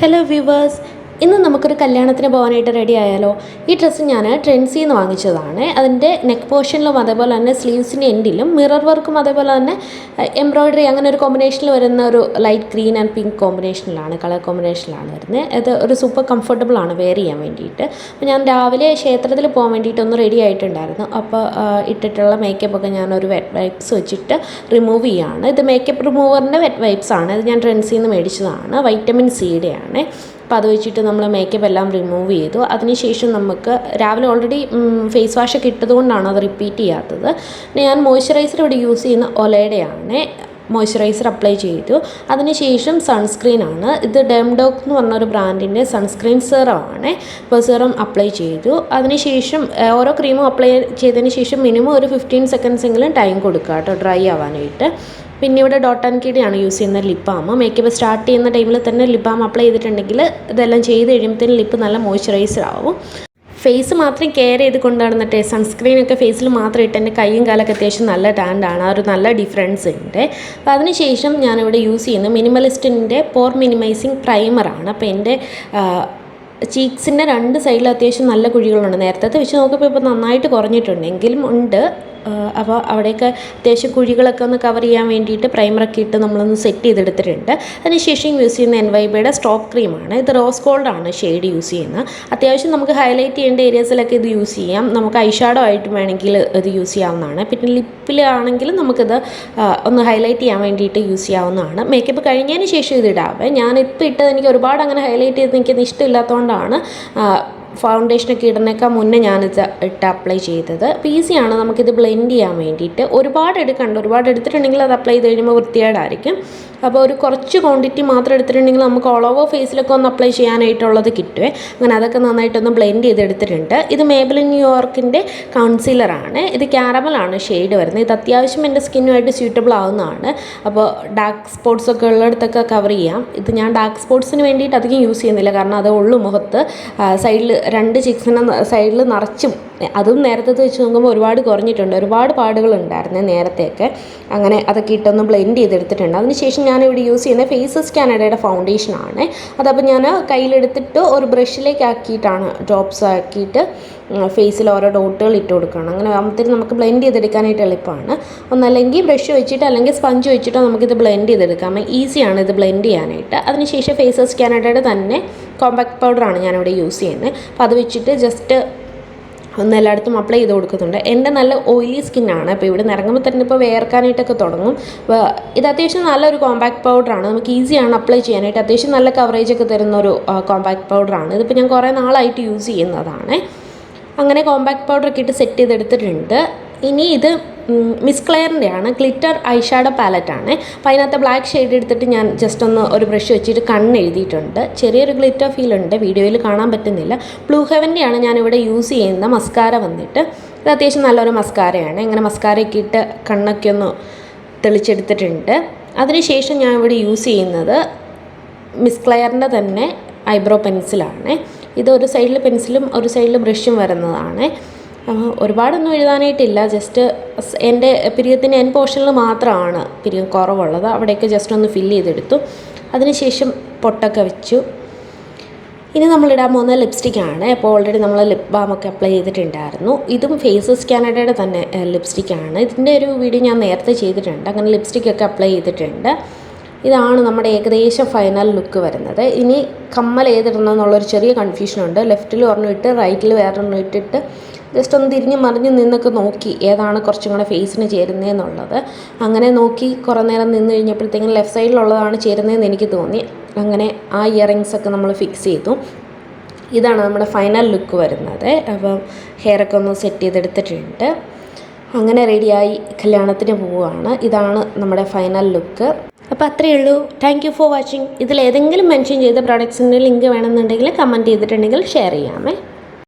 Hello viewers, ഇന്ന് നമുക്കൊരു കല്യാണത്തിന് പോകാനായിട്ട് റെഡി ആയാലോ? ഈ ഡ്രസ്സ് ഞാൻ ട്രെൻസിൽ നിന്ന് വാങ്ങിച്ചതാണ് അതിന്റെ നെക്ക് പോർഷനിലും അതേപോലെ തന്നെ സ്ലീവ്സിന്റെ എൻഡിലും മിറർ വർക്കും അതേപോലെ തന്നെ എംബ്രോയ്ഡറി അങ്ങനെ ഒരു കോമ്പിനേഷനിൽ വരുന്ന ഒരു ലൈറ്റ് ഗ്രീൻ ആൻഡ് പിങ്ക് കോമ്പിനേഷനിലാണ് കളർ കോമ്പിനേഷനിലാണ് വരുന്നത്. അത് ഒരു സൂപ്പർ കംഫർട്ടബിൾ ആണ് വെയർ ചെയ്യാൻ വേണ്ടിയിട്ട്. അപ്പോൾ ഞാൻ രാവിലെ ക്ഷേത്രത്തിൽ പോകാൻ വേണ്ടിയിട്ട് ഒന്ന് റെഡി ആയിട്ടുണ്ടായിരുന്നു. അപ്പോൾ ഇട്ടിട്ടുള്ള മേക്കപ്പ് ഒക്കെ ഞാനൊരു വെറ്റ് വൈപ്സ് വെച്ചിട്ട് റിമൂവ് ചെയ്യുകയാണ് ഇത് മേക്കപ്പ് റിമൂവറിന്റെ വെറ്റ് വൈപ്സ് ആണ്. ഇത് ഞാൻ ട്രെൻസിൽ നിന്ന് മേടിച്ചതാണ്. വൈറ്റമിൻ സിയുടെ ആണ് അപ്പോൾ അത് വെച്ചിട്ട് നമ്മൾ മേക്കപ്പ് എല്ലാം റിമൂവ് ചെയ്തു. അതിനുശേഷം നമുക്ക് രാവിലെ ഓൾറെഡി ഫേസ് വാഷ് ഒക്കെ ഇട്ടതുകൊണ്ടാണ് അത് റിപ്പീറ്റ് ചെയ്യാത്തത്. ഞാൻ മോയ്സ്ചറൈസർ ഇവിടെ യൂസ് ചെയ്യുന്ന ഒലയുടെയാണ്. മോയ്സ്ചറൈസർ അപ്ലൈ ചെയ്തു. അതിനുശേഷം സൺസ്ക്രീൻ ആണ്. ഇത് ഡെംഡോക്ക് എന്ന് പറഞ്ഞ ഒരു ബ്രാൻഡിന്റെ സൺസ്ക്രീൻ സെറമാണ് അപ്പോൾ സെറം അപ്ലൈ ചെയ്തു. അതിനുശേഷം ഓരോ ക്രീമും അപ്ലൈ ചെയ്തതിന് ശേഷം മിനിമം ഒരു ഫിഫ്റ്റീൻ സെക്കൻഡ്സ് എങ്കിലും ടൈം കൊടുക്കുക കേട്ടോ ഡ്രൈ ആവാനായിട്ട്. പിന്നെ ഇവിടെ ഡോട്ട് ആൻഡ് കീടിയാണ് യൂസ് ചെയ്യുന്നത് ലിപ് ബാം മേക്കപ്പ് സ്റ്റാർട്ട് ചെയ്യുന്ന ടൈമിൽ തന്നെ ലിപ് ബാം അപ്ലൈ ചെയ്തിട്ടുണ്ടെങ്കിൽ ഇതെല്ലാം ചെയ്ത് കഴിയുമ്പോഴത്തേനും ലിപ്പ് നല്ല മോയ്സ്ചറൈസർ ആവും. ഫേസ് മാത്രം കെയർ ചെയ്ത് കൊണ്ട് സൺസ്ക്രീൻ ഒക്കെ ഫേസിൽ മാത്രം ഇട്ട് എന്റെ കൈയും കാലൊക്കെ അത്യാവശ്യം നല്ല ടാൻഡാണ് ആ ഒരു നല്ല ഡിഫറൻസ് ഉണ്ട്. അപ്പോൾ അതിനുശേഷം ഞാനിവിടെ യൂസ് ചെയ്യുന്നത് മിനിമലിസ്റ്റിന്റെ പോർ മിനിമൈസിങ് പ്രൈമറാണ് അപ്പോൾ എന്റെ ചീക്സിന്റെ രണ്ട് സൈഡിൽ അത്യാവശ്യം നല്ല കുഴികളുണ്ട്. നേരത്തെ വെച്ച് നോക്കുമ്പോൾ ഇപ്പോൾ നന്നായിട്ട് കുറഞ്ഞിട്ടുണ്ടെങ്കിലും ഉണ്ട്. അപ്പോൾ അവിടെയൊക്കെ അത്യാവശ്യം കുഴികളൊക്കെ ഒന്ന് കവർ ചെയ്യാൻ വേണ്ടിയിട്ട് പ്രൈമറൊക്കെ ഇട്ട് നമ്മളൊന്ന് സെറ്റ് ചെയ്തെടുത്തിട്ടുണ്ട്. അതിനുശേഷം യൂസ് ചെയ്യുന്ന എൻ വൈ ബിയുടെ സ്റ്റോപ്പ് ക്രീമാണ് ഇത് റോസ് ഗോൾഡാണ് ഷെയ്ഡ് യൂസ് ചെയ്യുന്നത്. അത്യാവശ്യം നമുക്ക് ഹൈലൈറ്റ് ചെയ്യേണ്ട ഏരിയാസിലൊക്കെ ഇത് യൂസ് ചെയ്യാം. നമുക്ക് ഐഷാഡോ ആയിട്ട് വേണമെങ്കിൽ ഇത് യൂസ് ചെയ്യാവുന്നതാണ്. പിന്നെ ലിപ്പിലാണെങ്കിലും നമുക്കിത് ഒന്ന് ഹൈലൈറ്റ് ചെയ്യാൻ വേണ്ടിയിട്ട് യൂസ് ചെയ്യാവുന്നതാണ്. മേക്കപ്പ് കഴിഞ്ഞതിന് ശേഷം ഇത് ഇടാവേ. ഞാനിപ്പോൾ ഇട്ടത് എനിക്ക് ഒരുപാട് അങ്ങനെ ഹൈലൈറ്റ് ചെയ്ത് എനിക്കത് ഇഷ്ടമില്ലാത്തതുകൊണ്ടാണ് ഫൗണ്ടേഷനൊക്കെ ഇടുന്നേക്കാൾ മുന്നേ ഞാനിത് ഇട്ട് അപ്ലൈ ചെയ്തത്. അപ്പോൾ ഈസിയാണ് നമുക്കിത് ബ്ലെൻഡ് ചെയ്യാൻ വേണ്ടിയിട്ട്. ഒരുപാട് എടുക്കണ്ട ഒരുപാട് എടുത്തിട്ടുണ്ടെങ്കിൽ അത് അപ്ലൈ ചെയ്ത് കഴിയുമ്പോൾ വൃത്തികേടായിരിക്കും. അപ്പോൾ ഒരു കുറച്ച് ക്വാണ്ടിറ്റി മാത്രം എടുത്തിട്ടുണ്ടെങ്കിൽ നമുക്ക് ഓൾ ഓവർ ഫേസിലൊക്കെ ഒന്ന് അപ്ലൈ ചെയ്യാനായിട്ടുള്ളത് കിട്ടുമേ അങ്ങനെ അതൊക്കെ നന്നായിട്ടൊന്ന് ബ്ലെൻഡ് ചെയ്തെടുത്തിട്ടുണ്ട്. ഇത് മേബിളിൻ ന്യൂയോർക്കിന്റെ കൗൺസിലറാണ് ഇത് ക്യാരമലാണ് ഷെയ്ഡ് വരുന്നത്. ഇത് അത്യാവശ്യം എന്റെ സ്കിന്നുമായിട്ട് സ്യൂട്ടബിൾ ആവുന്നതാണ്. അപ്പോൾ ഡാർക്ക് സ്പോട്ട്സ് ഒക്കെ ഉള്ളിടത്തൊക്കെ കവർ ചെയ്യാം. ഇത് ഞാൻ ഡാർക്ക് സ്പോട്ട്സിന് വേണ്ടിയിട്ട് അധികം യൂസ് ചെയ്യുന്നില്ല. കാരണം അത് ഉള്ളു മുഖത്ത്. സൈഡിൽ രണ്ട് ചിക്സിനെ സൈഡിൽ നിറച്ചും അതും നേരത്തെ വെച്ച് നോക്കുമ്പോൾ ഒരുപാട് കുറഞ്ഞിട്ടുണ്ട്. ഒരുപാട് പാടുകൾ ഉണ്ടായിരുന്നു നേരത്തെയൊക്കെ അങ്ങനെ അതൊക്കെ ഇട്ടൊന്ന് ബ്ലെൻഡ് ചെയ്തെടുത്തിട്ടുണ്ട്. അതിനുശേഷം ഞാൻ ഞാനിവിടെ യൂസ് ചെയ്യുന്ന ഫേസസ് കാനഡയുടെ ഫൗണ്ടേഷനാണ് അതപ്പോൾ ഞാൻ കയ്യിലെടുത്തിട്ട് ഒരു ബ്രഷിലേക്ക് ആക്കിയിട്ടാണ് ഡ്രോപ്സ് ആക്കിയിട്ട് ഫേസിൽ ഓരോ ഡോട്ടുകൾ ഇട്ട് കൊടുക്കണം അങ്ങനെ ആകുമ്പോഴത്തേക്കും നമുക്ക് ബ്ലെൻഡ് ചെയ്തെടുക്കാനായിട്ട് എളുപ്പമാണ്. ഒന്നല്ലെങ്കിൽ ബ്രഷ് വെച്ചിട്ട് അല്ലെങ്കിൽ സ്പഞ്ച് വെച്ചിട്ടോ നമുക്കിത് ബ്ലെൻഡ് ചെയ്തെടുക്കാം. ഈസിയാണ് ഇത് ബ്ലെൻഡ് ചെയ്യാനായിട്ട്. അതിനുശേഷം ഫേസസ് കാനഡയുടെ തന്നെ കോമ്പാക്ട് പൗഡറാണ് ഞാനിവിടെ യൂസ് ചെയ്യുന്നത്. അപ്പോൾ അത് വെച്ചിട്ട് ജസ്റ്റ് ഒന്ന് എല്ലായിടത്തും അപ്ലൈ ചെയ്ത് കൊടുക്കുന്നുണ്ട്. എന്റെ നല്ല ഓയിലി സ്കിന്നാണ് അപ്പോൾ ഇവിടെ ഇറങ്ങുമ്പോൾ തന്നെ ഇപ്പോൾ വേർക്കാനായിട്ടൊക്കെ തുടങ്ങും. ഇത് അത്യാവശ്യം നല്ലൊരു കോമ്പാക്ട് പൗഡറാണ് നമുക്ക് ഈസിയാണ് അപ്ലൈ ചെയ്യാനായിട്ട്. അത്യാവശ്യം നല്ല കവറേജ് ഒക്കെ തരുന്ന ഒരു കോമ്പാക്ട് പൗഡറാണ് ഇതിപ്പോൾ ഞാൻ കുറേ നാളായിട്ട് യൂസ് ചെയ്യുന്നതാണ്. അങ്ങനെ കോമ്പാക്ട് പൗഡറൊക്കെ ഇട്ട് സെറ്റ് ചെയ്തെടുത്തിട്ടുണ്ട്. ഇനി ഇത് മിസ് ക്ലെയറിന്റെ ആണ് ഗ്ലിറ്റർ ഐഷാഡോ പാലറ്റാണ് അപ്പോൾ അതിനകത്ത് ബ്ലാക്ക് ഷെയ്ഡ് എടുത്തിട്ട് ഞാൻ ജസ്റ്റ് ഒന്ന് ഒരു ബ്രഷ് വെച്ചിട്ട് കണ്ണ് എഴുതിയിട്ടുണ്ട് ചെറിയൊരു ഗ്ലിറ്റർ ഫീൽ ഉണ്ട്. വീഡിയോയിൽ കാണാൻ പറ്റുന്നില്ല. ബ്ലൂ ഹെവന്റെ ആണ് ഞാനിവിടെ യൂസ് ചെയ്യുന്ന മസ്കാര വന്നിട്ട്. ഇത് അത്യാവശ്യം നല്ലൊരു മസ്കാരയാണ് ഇങ്ങനെ മസ്കാരയൊക്കെ ഇട്ട് കണ്ണൊക്കെ ഒന്ന് തെളിച്ചെടുത്തിട്ടുണ്ട്. അതിനുശേഷം ഞാൻ ഇവിടെ യൂസ് ചെയ്യുന്നത് മിസ് ക്ലെയറിന്റെ തന്നെ ഐബ്രോ പെൻസിലാണ് ഇത് ഒരു സൈഡിൽ പെൻസിലും ഒരു സൈഡിൽ ബ്രഷും വരുന്നതാണ്. ഒരുപാടൊന്നും എഴുതാനായിട്ടില്ല. ജസ്റ്റ് എന്റെ പിരിയത്തിന്റെ എൻ പോർഷനിൽ മാത്രമാണ് പിരിയം കുറവുള്ളത്. അവിടെയൊക്കെ ജസ്റ്റ് ഒന്ന് ഫില്ല് ചെയ്തെടുത്തു. അതിനുശേഷം പൊട്ടൊക്കെ വെച്ചു. ഇനി നമ്മളിടാൻ പോകുന്ന ലിപ്സ്റ്റിക്കാണ് അപ്പോൾ ഓൾറെഡി നമ്മൾ ലിപ് ബാമൊക്കെ അപ്ലൈ ചെയ്തിട്ടുണ്ടായിരുന്നു. ഇതും ഫേസസ് കാനഡയുടെ തന്നെ ലിപ്സ്റ്റിക്കാണ് ഇതിന്റെ ഒരു വീഡിയോ ഞാൻ നേരത്തെ ചെയ്തിട്ടുണ്ട്. അങ്ങനെ ലിപ്സ്റ്റിക്കൊക്കെ അപ്ലൈ ചെയ്തിട്ടുണ്ട്. ഇതാണ് നമ്മുടെ ഏകദേശം ഫൈനൽ ലുക്ക് വരുന്നത്. ഇനി കമ്മൽ ഏതിടണം എന്നുള്ളൊരു ചെറിയ കൺഫ്യൂഷനുണ്ട് ലെഫ്റ്റിൽ ഒരെണ്ണം ഇട്ട് റൈറ്റിൽ വേറൊരെണ്ണം ഇട്ടിട്ട് ജസ്റ്റ് ഒന്ന് തിരിഞ്ഞ് മറിഞ്ഞ് നിന്നൊക്കെ നോക്കി ഏതാണ് കുറച്ചും കൂടെ ഫേസിന് ചേരുന്നതെന്നുള്ളത് അങ്ങനെ നോക്കി കുറേ നേരം നിന്ന് കഴിഞ്ഞപ്പോഴത്തേക്കും ലെഫ്റ്റ് സൈഡിലുള്ളതാണ് ചേരുന്നതെന്ന് എനിക്ക് തോന്നി. അങ്ങനെ ആ ഇയറിങ്സ് ഒക്കെ നമ്മൾ ഫിക്സ് ചെയ്തു. ഇതാണ് നമ്മുടെ ഫൈനൽ ലുക്ക് വരുന്നത്. അപ്പം ഹെയറൊക്കെ ഒന്ന് സെറ്റ് ചെയ്തെടുത്തിട്ടുണ്ട്. അങ്ങനെ റെഡിയായി കല്യാണത്തിന് പോവുകയാണ്. ഇതാണ് നമ്മുടെ ഫൈനൽ ലുക്ക് അപ്പോൾ അത്രയേ ഉള്ളൂ. താങ്ക് യു ഫോർ വാച്ചിങ് ഇതിൽ ഏതെങ്കിലും മെൻഷൻ ചെയ്ത പ്രോഡക്ട്സിന്റെ ലിങ്ക് വേണമെന്നുണ്ടെങ്കിൽ കമന്റ് ചെയ്തിട്ടുണ്ടെങ്കിൽ ഷെയർ ചെയ്യാമേ.